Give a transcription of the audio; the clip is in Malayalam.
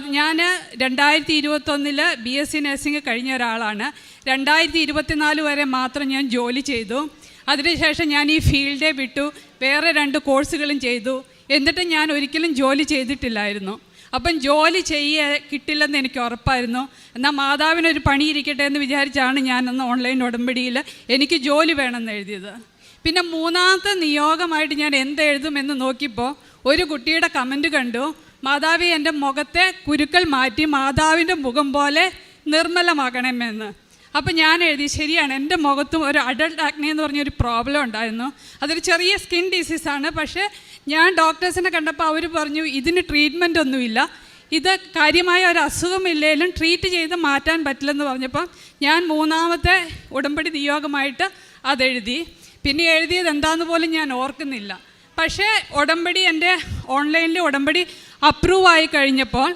ഞാൻ രണ്ടായിരത്തി ഇരുപത്തൊന്നിൽ ബി എസ് സി നഴ്സിംഗ് കഴിഞ്ഞ ഒരാളാണ്. രണ്ടായിരത്തി ഇരുപത്തിനാല് വരെ മാത്രം ഞാൻ ജോലി ചെയ്തു. അതിനുശേഷം ഞാൻ ഈ ഫീൽഡെ വിട്ടു. വേറെ രണ്ട് കോഴ്സുകളും ചെയ്തു. എന്നിട്ട് ഞാൻ ഒരിക്കലും ജോലി ചെയ്തിട്ടില്ലായിരുന്നു. അപ്പം ജോലി ചെയ്യ കിട്ടില്ലെന്ന് എനിക്ക് ഉറപ്പായിരുന്നു. എന്നാൽ മാതാവിനൊരു പണി ഇരിക്കട്ടെ എന്ന് വിചാരിച്ചാണ് ഞാനന്ന് ഓൺലൈൻ ഉടമ്പടിയിൽ എനിക്ക് ജോലി വേണമെന്ന് എഴുതിയത്. പിന്നെ മൂന്നാമത്തെ നിയോഗമായിട്ട് ഞാൻ എന്ത് എഴുതുമെന്ന് നോക്കിയപ്പോൾ ഒരു കുട്ടിയുടെ കമന്റ് കണ്ടു. മാതാവി എന്റെ മുഖത്തെ കുരുക്കൾ മാറ്റി മാതാവിന്റെ മുഖം പോലെ നിർമ്മലമാകണമെന്ന്. അപ്പം ഞാൻ എഴുതി ശരിയാണ് എന്റെ മുഖത്തും ഒരു അഡൾട്ട് ആക്നെ എന്ന് പറഞ്ഞൊരു പ്രോബ്ലം ഉണ്ടായിരുന്നു. അതൊരു ചെറിയ സ്കിൻ ഡിസീസാണ് പക്ഷേ ഞാൻ ഡോക്ടേഴ്സിനെ കണ്ടപ്പോൾ അവർ പറഞ്ഞു ഇതിന് ട്രീറ്റ്മെന്റ് ഒന്നുമില്ല. ഇത് കാര്യമായ ഒരു അസുഖമില്ലെങ്കിലും ട്രീറ്റ് ചെയ്ത് മാറ്റാൻ പറ്റില്ലെന്ന് പറഞ്ഞപ്പോൾ ഞാൻ മൂന്നാമത്തെ ഉടമ്പടി നിയോഗമായിട്ട് അതെഴുതി. പിന്നെ എഴുതിയത് എന്താണെന്ന് പോലും ഞാൻ ഓർക്കുന്നില്ല. പക്ഷേ ഉടമ്പടി എന്റെ ഓൺലൈനിൽ ഉടമ്പടി അപ്രൂവ് ആയി കഴിഞ്ഞപ്പോൾ